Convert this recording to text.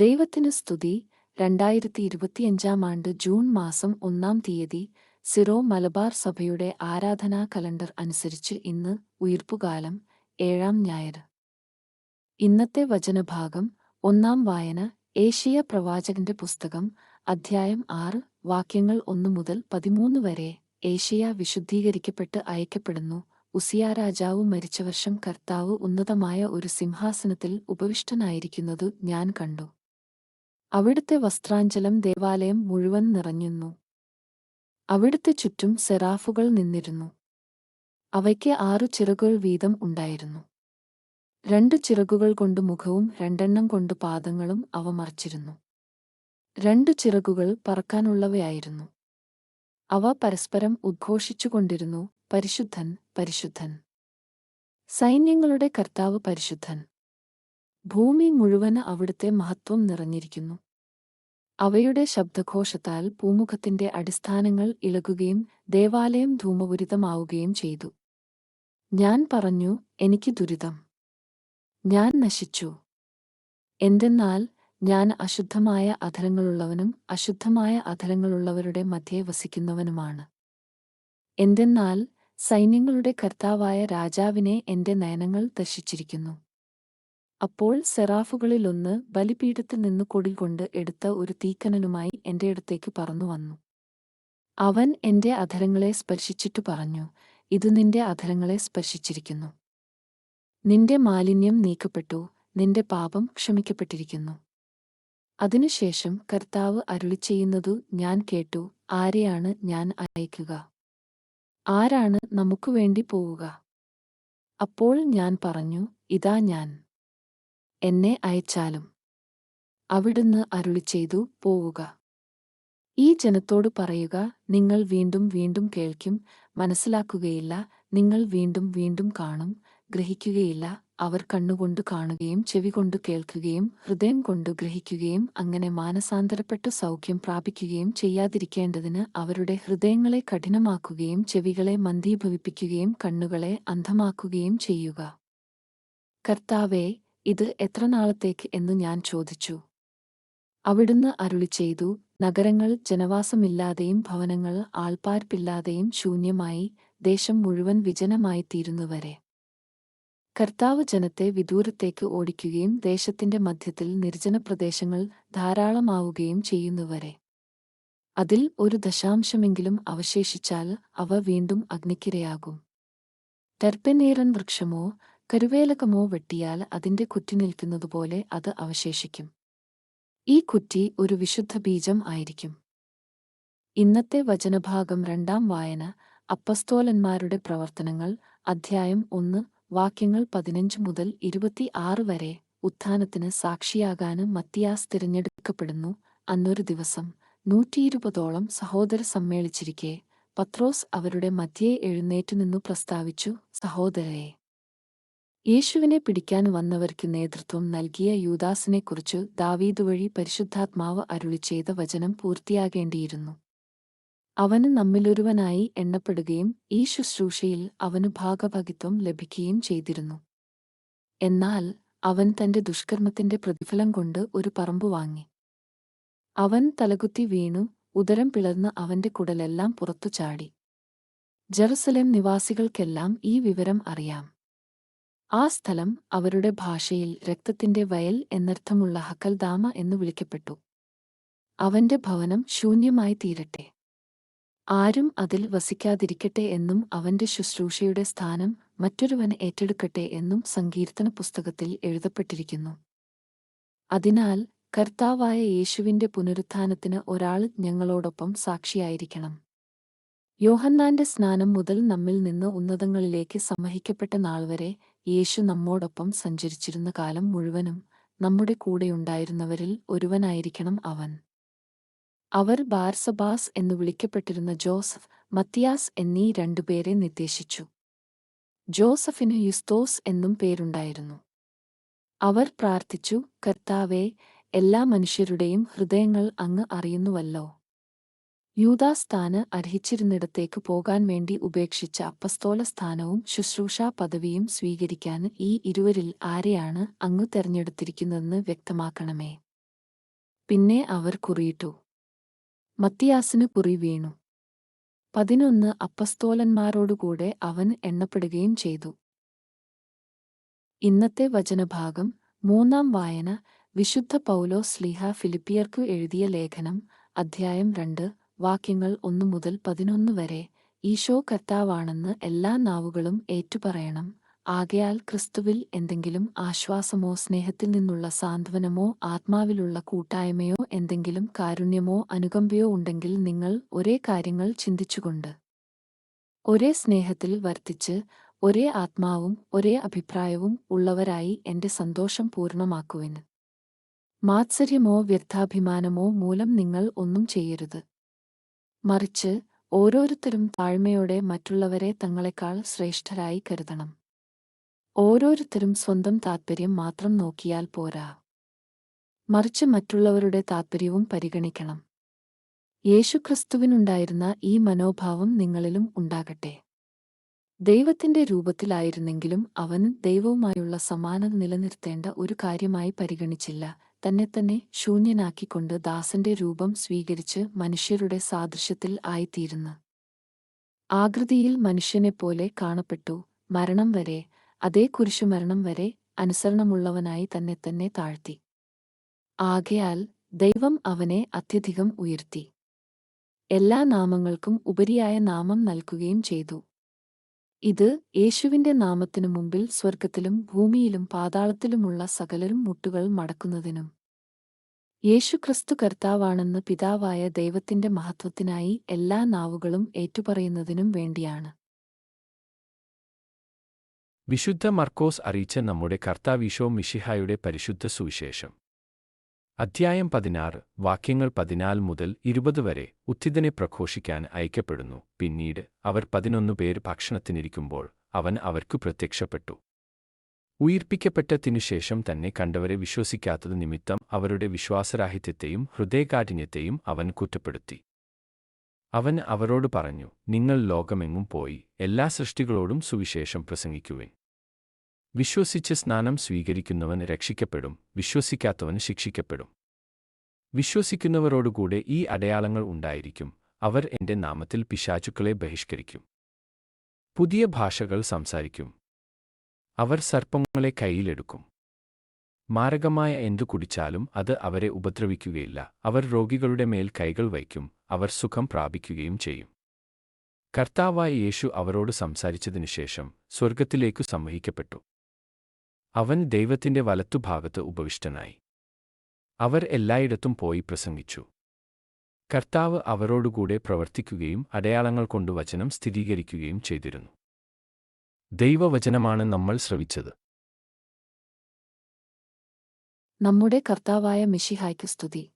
ദൈവത്തിന് സ്തുതി. രണ്ടായിരത്തി ഇരുപത്തിയഞ്ചാം ആണ്ട് ജൂൺ മാസം ഒന്നാം തീയതി സിറോ മലബാർ സഭയുടെ ആരാധനാ കലണ്ടർ അനുസരിച്ച് ഇന്ന് ഉയിർപ്പുകാലം ഏഴാം ഞായർ. ഇന്നത്തെ വചനഭാഗം ഒന്നാം വായന ഏഷ്യ പ്രവാചകന്റെ പുസ്തകം അധ്യായം ആറ് വാക്യങ്ങൾ ഒന്നു മുതൽ പതിമൂന്ന് വരെ ഏഷ്യ വിശുദ്ധീകരിക്കപ്പെട്ട് അയക്കപ്പെടുന്നു. ഉസിയ രാജാവ് മരിച്ച വർഷം കർത്താവ് ഉന്നതമായ ഒരു സിംഹാസനത്തിൽ ഉപവിഷ്ടനായിരിക്കുന്നതു ഞാൻ കണ്ടു. അവിടുത്തെ വസ്ത്രാഞ്ചലം ദേവാലയം മുഴുവൻ നിറഞ്ഞിരുന്നു അവിടുത്തെ ചുറ്റും സെറാഫുകൾ നിന്നിരുന്നു. അവയ്ക്ക് ആറു ചിറകുകൾ വീതം ഉണ്ടായിരുന്നു. രണ്ട് ചിറകുകൾ കൊണ്ട് മുഖവും രണ്ടെണ്ണം കൊണ്ട് പാദങ്ങളും അവ മറച്ചിരുന്നു. രണ്ട് ചിറകുകൾ പറക്കാനുള്ളവയായിരുന്നു. അവ പരസ്പരം ഉദ്ഘോഷിച്ചുകൊണ്ടിരുന്നു പരിശുദ്ധൻ പരിശുദ്ധൻ. സൈന്യങ്ങളുടെ കർത്താവ് പരിശുദ്ധൻ. ഭൂമി മുഴുവൻ അവിടുത്തെ മഹത്വം നിറഞ്ഞിരിക്കുന്നു. അവയുടെ ശബ്ദഘോഷത്താൽ പൂമുഖത്തിന്റെ അടിസ്ഥാനങ്ങൾ ഇളകുകയും ദേവാലയം ധൂമപുരിതമാവുകയും ചെയ്തു. ഞാൻ പറഞ്ഞു എനിക്ക് ദുരിതം. ഞാൻ നശിച്ചു. എന്തെന്നാൽ ഞാൻ അശുദ്ധമായ അധരങ്ങളുള്ളവനും അശുദ്ധമായ അധരങ്ങളുള്ളവരുടെ മധ്യേ വസിക്കുന്നവനുമാണ്. എന്തെന്നാൽ സൈന്യങ്ങളുടെ കർത്താവായ രാജാവിനെ എന്റെ നയനങ്ങൾ ദർശിച്ചിരിക്കുന്നു. അപ്പോൾ സെറാഫുകളിലൊന്ന് ബലിപീഠത്തിൽ നിന്ന് കൊടികൊണ്ട് എടുത്ത ഒരു തീക്കനനുമായി എന്റെ അടുത്തേക്ക് പറന്നു വന്നു. അവൻ എന്റെ അധരങ്ങളെ സ്പർശിച്ചിട്ടു പറഞ്ഞു ഇത് നിന്റെ അധരങ്ങളെ സ്പർശിച്ചിരിക്കുന്നു. നിന്റെ മാലിന്യം നീക്കപ്പെട്ടു നിന്റെ പാപം ക്ഷമിക്കപ്പെട്ടിരിക്കുന്നു. അതിനുശേഷം കർത്താവ് അരുളി ചെയ്യുന്നതു ഞാൻ കേട്ടു ആരെയാണ് ഞാൻ അയക്കുക? ആരാണ് നമുക്കു വേണ്ടി പോവുക? അപ്പോൾ ഞാൻ പറഞ്ഞു ഇതാ ഞാൻ. എന്നെ അയച്ചാലും. അവിടുന്ന് അരുളി ചെയ്തു പോവുക. ഈ ജനത്തോട് പറയുക നിങ്ങൾ വീണ്ടും വീണ്ടും കേൾക്കും മനസ്സിലാക്കുകയില്ല നിങ്ങൾ വീണ്ടും വീണ്ടും കാണും ഗ്രഹിക്കുകയില്ല അവർ കണ്ണുകൊണ്ട് കാണുകയും ചെവികൊണ്ട് കേൾക്കുകയും ഹൃദയം കൊണ്ട് ഗ്രഹിക്കുകയും അങ്ങനെ മാനസാന്തരപ്പെട്ടു സൗഖ്യം പ്രാപിക്കുകയും ചെയ്യാതിരിക്കേണ്ടതിന് അവരുടെ ഹൃദയങ്ങളെ കഠിനമാക്കുകയും ചെവികളെ മന്ദീഭവിപ്പിക്കുകയും കണ്ണുകളെ അന്ധമാക്കുകയും ചെയ്യുക. കർത്താവേ ഇത് എത്ര നാളത്തേക്ക് എന്ന് ഞാൻ ചോദിച്ചു. അവിടുന്ന് അരുളി ചെയ്തു നഗരങ്ങൾ ജനവാസമില്ലാതെയും ഭവനങ്ങൾ ആൾപ്പാർപ്പില്ലാതെയും ശൂന്യമായി ദേശം മുഴുവൻ വിജനമായി തീരുന്നുവരെ കർത്താവ് ജനത്തെ വിദൂരത്തേക്ക് ഓടിക്കുകയും ദേശത്തിന്റെ മധ്യത്തിൽ നിർജന പ്രദേശങ്ങൾ ധാരാളമാവുകയും ചെയ്യുന്നുവരെ. അതിൽ ഒരു ദശാംശമെങ്കിലും അവശേഷിച്ചാൽ അവ വീണ്ടും അഗ്നിക്കിരയാകും. ടെർപ്പനേറൻ വൃക്ഷമോ കരുവേലകമോ വെട്ടിയാൽ അതിന്റെ കുറ്റി നിൽക്കുന്നതുപോലെ അത് അവശേഷിക്കും. ഈ കുറ്റി ഒരു വിശുദ്ധ ബീജം ആയിരിക്കും. ഇന്നത്തെ വചനഭാഗം രണ്ടാം വായന അപ്പസ്തോലന്മാരുടെ പ്രവർത്തനങ്ങൾ അധ്യായം ഒന്ന് വാക്യങ്ങൾ പതിനഞ്ച് മുതൽ ഇരുപത്തിയാറ് വരെ ഉത്ഥാനത്തിന് സാക്ഷിയാകാനും മത്തിയാസ് തിരഞ്ഞെടുക്കപ്പെടുന്നു അന്നൊരു ദിവസം. നൂറ്റിയിരുപതോളം സഹോദര സമ്മേളിച്ചിരിക്കെ പത്രോസ് അവരുടെ മധ്യേ എഴുന്നേറ്റുനിന്നു പ്രസ്താവിച്ചു സഹോദരരെ യേശുവിനെ പിടിക്കാൻ വന്നവർക്ക് നേതൃത്വം നൽകിയ യൂദാസിനെക്കുറിച്ച് ദാവീദ് വഴി പരിശുദ്ധാത്മാവ് അരുളി ചെയ്ത വചനം പൂർത്തിയാകേണ്ടിയിരുന്നു. അവന് നമ്മിലൊരുവനായി എണ്ണപ്പെടുകയും ഈ ശുശ്രൂഷയിൽ അവന് ഭാഗഭഗിത്വം ലഭിക്കുകയും ചെയ്തിരുന്നു. എന്നാൽ അവൻ തന്റെ ദുഷ്കർമ്മത്തിന്റെ പ്രതിഫലം കൊണ്ട് ഒരു പറമ്പ് വാങ്ങി. അവൻ തലകുത്തി വീണു ഉദരം പിളർന്ന് അവന്റെ കുടലെല്ലാം പുറത്തു ചാടി. ജെറുസലേം നിവാസികൾക്കെല്ലാം ഈ വിവരം അറിയാം. ആ സ്ഥലം അവരുടെ ഭാഷയിൽ രക്തത്തിന്റെ വയൽ എന്നർത്ഥമുള്ള ഹക്കൽദാമ എന്നു വിളിക്കപ്പെട്ടു. അവന്റെ ഭവനം ശൂന്യമായി തീരട്ടെ. ആരും അതിൽ വസിക്കാതിരിക്കട്ടെ എന്നും അവന്റെ ശുശ്രൂഷയുടെ സ്ഥാനം മറ്റൊരുവൻ ഏറ്റെടുക്കട്ടെ എന്നും സങ്കീർത്തന പുസ്തകത്തിൽ എഴുതപ്പെട്ടിരിക്കുന്നു. അതിനാൽ കർത്താവായ യേശുവിന്റെ പുനരുത്ഥാനത്തിന് ഒരാൾ ഞങ്ങളോടൊപ്പം സാക്ഷിയായിരിക്കണം. യോഹന്നാന്റെ സ്നാനം മുതൽ നമ്മിൽ നിന്ന് ഉന്നതങ്ങളിലേക്ക് സംവഹിക്കപ്പെട്ട നാൾ വരെ യേശു നമ്മോടൊപ്പം സഞ്ചരിച്ചിരുന്ന കാലം മുഴുവനും നമ്മുടെ കൂടെയുണ്ടായിരുന്നവരിൽ ഒരുവനായിരിക്കണം അവൻ. അവർ ബാർസബാസ് എന്ന് വിളിക്കപ്പെട്ടിരുന്ന ജോസഫ് മത്തിയാസ് എന്നീ രണ്ടുപേരെ നിർദ്ദേശിച്ചു. ജോസഫിന് യുസ്തോസ് എന്നും പേരുണ്ടായിരുന്നു. അവർ പ്രാർത്ഥിച്ചു കർത്താവെ എല്ലാ മനുഷ്യരുടെയും ഹൃദയങ്ങൾ അങ്ങ് അറിയുന്നുവല്ലോ. യൂദാസ്ഥാന് അർഹിച്ചിരുന്നിടത്തേക്ക് പോകാൻ വേണ്ടി ഉപേക്ഷിച്ച അപ്പസ്തോല സ്ഥാനവും ശുശ്രൂഷാ പദവിയും സ്വീകരിക്കാൻ ഈ ഇരുവരിൽ ആരെയാണ് അങ്ങ് തെരഞ്ഞെടുത്തിരിക്കുന്നതെന്ന് വ്യക്തമാക്കണമേ. പിന്നെ അവർ കുറിയിട്ടു. മത്തിയാസിന് കുറി വീണു. പതിനൊന്ന് അപ്പസ്തോലന്മാരോടുകൂടെ അവൻ എണ്ണപ്പെടുകയും ചെയ്തു. ഇന്നത്തെ വചനഭാഗം മൂന്നാം വായന വിശുദ്ധ പൗലോ സ്ലീഹ ഫിലിപ്പിയർക്കു എഴുതിയ ലേഖനം അധ്യായം രണ്ട് വാക്യങ്ങൾ ഒന്നു മുതൽ പതിനൊന്ന് വരെ ഈശോ കർത്താവാണെന്ന് എല്ലാ നാവുകളും ഏറ്റുപറയണം. ആകയാൽ ക്രിസ്തുവിൽ എന്തെങ്കിലും ആശ്വാസമോ സ്നേഹത്തിൽ നിന്നുള്ള സാന്ത്വനമോ ആത്മാവിലുള്ള കൂട്ടായ്മയോ എന്തെങ്കിലും കാരുണ്യമോ അനുകമ്പയോ ഉണ്ടെങ്കിൽ നിങ്ങൾ ഒരേ കാര്യങ്ങൾ ചിന്തിച്ചുകൊണ്ട് ഒരേ സ്നേഹത്തിൽ വർത്തിച്ച് ഒരേ ആത്മാവും ഒരേ അഭിപ്രായവും ഉള്ളവരായി എന്റെ സന്തോഷം പൂർണമാക്കുവിന് മാത്സര്യമോ വ്യർത്ഥാഭിമാനമോ മൂലം നിങ്ങൾ ഒന്നും ചെയ്യരുത്. മറിച്ച് ഓരോരുത്തരും താഴ്മയോടെ മറ്റുള്ളവരെ തങ്ങളെക്കാൾ ശ്രേഷ്ഠരായി കരുതണം. ഓരോരുത്തരും സ്വന്തം താത്പര്യം മാത്രം നോക്കിയാൽ പോരാ. മറിച്ച് മറ്റുള്ളവരുടെ താത്പര്യവും പരിഗണിക്കണം. യേശുക്രിസ്തുവിനുണ്ടായിരുന്ന ഈ മനോഭാവം നിങ്ങളിലും ഉണ്ടാകട്ടെ. ദൈവത്തിന്റെ രൂപത്തിലായിരുന്നെങ്കിലും അവൻ ദൈവവുമായുള്ള സമാനത നിലനിർത്തേണ്ട ഒരു കാര്യമായി പരിഗണിച്ചില്ല. തന്നെത്തന്നെ ശൂന്യനാക്കിക്കൊണ്ട് ദാസന്റെ രൂപം സ്വീകരിച്ച് മനുഷ്യരുടെ സാദൃശ്യത്തിൽ ആയിത്തീരുന്നു. ആകൃതിയിൽ മനുഷ്യനെപ്പോലെ കാണപ്പെട്ടു. മരണം വരെ അതേ കുരിശുമരണം വരെ അനുസരണമുള്ളവനായി തന്നെ തന്നെ താഴ്ത്തി. ആകയാൽ ദൈവം അവനെ അത്യധികം ഉയർത്തി. എല്ലാ നാമങ്ങൾക്കും ഉപരിയായ നാമം നൽകുകയും ചെയ്തു. ഇത് യേശുവിന്റെ നാമത്തിനു മുമ്പിൽ സ്വർഗത്തിലും ഭൂമിയിലും പാതാളത്തിലുമുള്ള സകലരും മുട്ടുകൾ മടക്കുന്നതിനും. യേശുക്രിസ്തു കർത്താവാണെന്ന് പിതാവായ ദൈവത്തിന്റെ മഹത്വത്തിനായി എല്ലാ നാവുകളും ഏറ്റുപറയുന്നതിനും വേണ്ടിയാണ്. വിശുദ്ധ മർക്കോസ് അറിയിച്ച നമ്മുടെ കർത്താവീശോ മിഷിഹായുടെ പരിശുദ്ധ സുവിശേഷം. അധ്യായം പതിനാറ് വാക്യങ്ങൾ പതിനാല് മുതൽ ഇരുപത് വരെ ഉത്തിതനെ പ്രഘോഷിക്കാൻ അയക്കപ്പെടുന്നു. പിന്നീട് അവർ പതിനൊന്ന് പേർ ഭക്ഷണത്തിനിരിക്കുമ്പോൾ അവൻ അവർക്കു പ്രത്യക്ഷപ്പെട്ടു. ഉയിർപ്പിക്കപ്പെട്ടതിനുശേഷം തന്നെ കണ്ടവരെ വിശ്വസിക്കാത്തത് നിമിത്തം അവരുടെ വിശ്വാസരാഹിത്യത്തെയും ഹൃദയകാഠിന്യത്തെയും അവൻ കുറ്റപ്പെടുത്തി. അവൻ അവരോട് പറഞ്ഞു നിങ്ങൾ ലോകമെങ്ങും പോയി എല്ലാ സൃഷ്ടികളോടും സുവിശേഷം പ്രസംഗിക്കുവിൻ. വിശ്വസിച്ച് സ്നാനം സ്വീകരിക്കുന്നവൻ രക്ഷിക്കപ്പെടും വിശ്വസിക്കാത്തവൻ ശിക്ഷിക്കപ്പെടും. വിശ്വസിക്കുന്നവരോടുകൂടെ ഈ അടയാളങ്ങൾ ഉണ്ടായിരിക്കും അവർ എന്റെ നാമത്തിൽ പിശാചുക്കളെ ബഹിഷ്കരിക്കും. പുതിയ ഭാഷകൾ സംസാരിക്കും. അവർ സർപ്പങ്ങളെ കയ്യിലെടുക്കും. മാരകമായ എന്തു കുടിച്ചാലും അത് അവരെ ഉപദ്രവിക്കുകയില്ല അവർ രോഗികളുടെ മേൽ കൈകൾ വയ്ക്കും അവർ സുഖം പ്രാപിക്കുകയും ചെയ്യും. കർത്താവായ യേശു അവരോട് സംസാരിച്ചതിനുശേഷം സ്വർഗത്തിലേക്കു സംവഹിക്കപ്പെട്ടു. അവൻ ദൈവത്തിന്റെ വലത്തുഭാഗത്ത് ഉപവിഷ്ടനായി. അവർ എല്ലായിടത്തും പോയി പ്രസംഗിച്ചു. കർത്താവ് അവരോടുകൂടെ പ്രവർത്തിക്കുകയും അടയാളങ്ങൾ കൊണ്ട് വചനം സ്ഥിരീകരിക്കുകയും ചെയ്തിരുന്നു. ദൈവവചനമാണ് നമ്മൾ ശ്രവിച്ചത്. നമ്മുടെ കർത്താവായ മിഷിഹായ്ക്ക് സ്തുതി.